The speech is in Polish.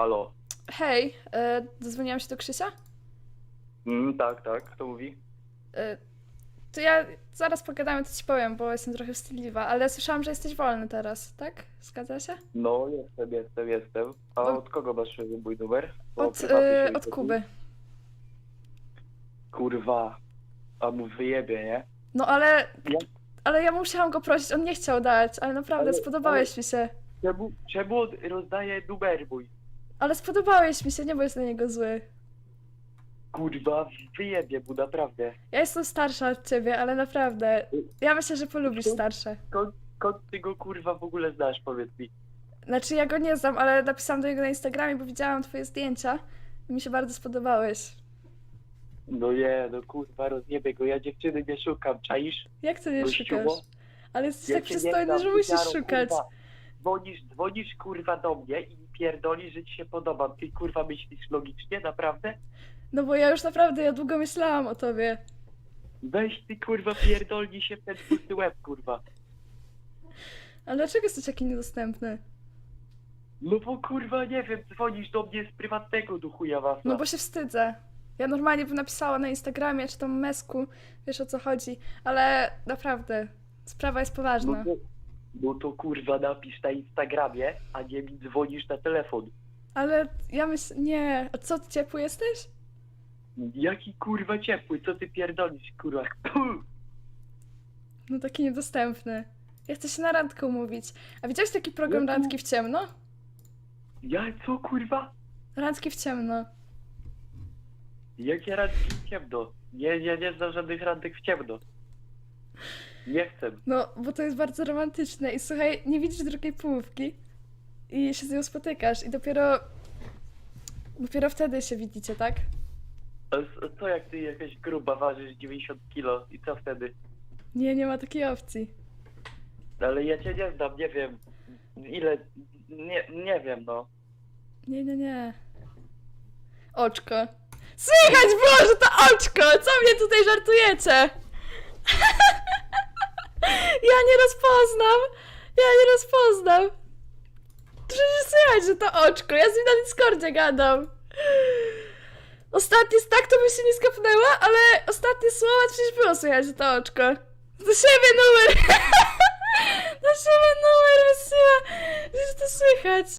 Halo. Hej, e, dodzwoniłam się do Krzysia? Mm, tak, tak, kto mówi? E, to ja zaraz pogadamy, to ci powiem, bo jestem trochę wstydliwa, ale słyszałam, że jesteś wolny teraz, tak? Zgadza się? No, jestem, jestem, jestem. A Bo- od kogo masz mój numer? Bo Od, prywatny się e, od. Kuby. Kurwa. A mu wyjebie, nie? No ale, Ja- ale ja musiałam go prosić, on nie chciał dać, ale naprawdę Ale- spodobałeś mi się. Czemu, czemu on rozdaje numer mój? Ale spodobałeś mi się, nie bądź na niego zły. Kurwa, wyjebie mu, naprawdę. Ja jestem starsza od ciebie, ale naprawdę. Ja myślę, że polubisz starsze. Skąd, skąd ty go kurwa w ogóle znasz, powiedz mi? Znaczy ja go nie znam, ale napisałam do niego na Instagramie, bo widziałam twoje zdjęcia i mi się bardzo spodobałeś. No nie, no kurwa, rozjebie go, ja dziewczyny nie szukam, czaisz? Jak ty nie Gościuło? szukasz? Ale jesteś Ja tak cię nie przystojny, że musisz szukać. Kurwa, dzwonisz, dzwonisz kurwa do mnie i mi pierdolisz, że ci się podobam. Ty kurwa myślisz logicznie, naprawdę? No bo ja już naprawdę, ja długo myślałam o tobie. Weź ty kurwa pierdolnij się w ten pusty łeb, kurwa. Ale dlaczego jesteś taki niedostępny? No bo kurwa nie wiem, dzwonisz do mnie z prywatnego do chuja was. No bo się wstydzę. Ja normalnie bym napisała na Instagramie, czy tam mesku, wiesz o co chodzi, ale naprawdę, sprawa jest no, poważna. No to kurwa napisz na Instagramie, a nie mi dzwonisz na telefon. Ale ja myślę, nie, a co, ty ciepły jesteś? Jaki kurwa ciepły, co ty pierdolisz, kurwa? No taki niedostępny. Ja chcę się na randkę umówić. A widziałeś taki program to- Randki w ciemno? Ja co kurwa? Randki w ciemno. Jakie randki w ciemno? Nie, nie, nie znam żadnych randek w ciemno. Nie chcę. No, bo to jest bardzo romantyczne i słuchaj, nie widzisz drugiej połówki i się z nią spotykasz i dopiero dopiero wtedy się widzicie, tak? Co jak ty jakaś gruba ważysz 90 kilo i co wtedy? Nie, nie ma takiej opcji. Ale ja cię nie znam, nie wiem ile, nie, nie wiem no. Nie, nie, nie. Oczko. Słychać było, że to oczko! Co mnie tutaj żartujecie? ja nie rozpoznam! Ja nie rozpoznam! Przecież słychać, że to oczko! Ja z nim na Discordzie gadam! Ostatni tak to by się nie skapnęła, ale ostatnie słowa przecież było słychać, że to oczko. Do siebie numer! Do siebie numer wysyła, że to słychać.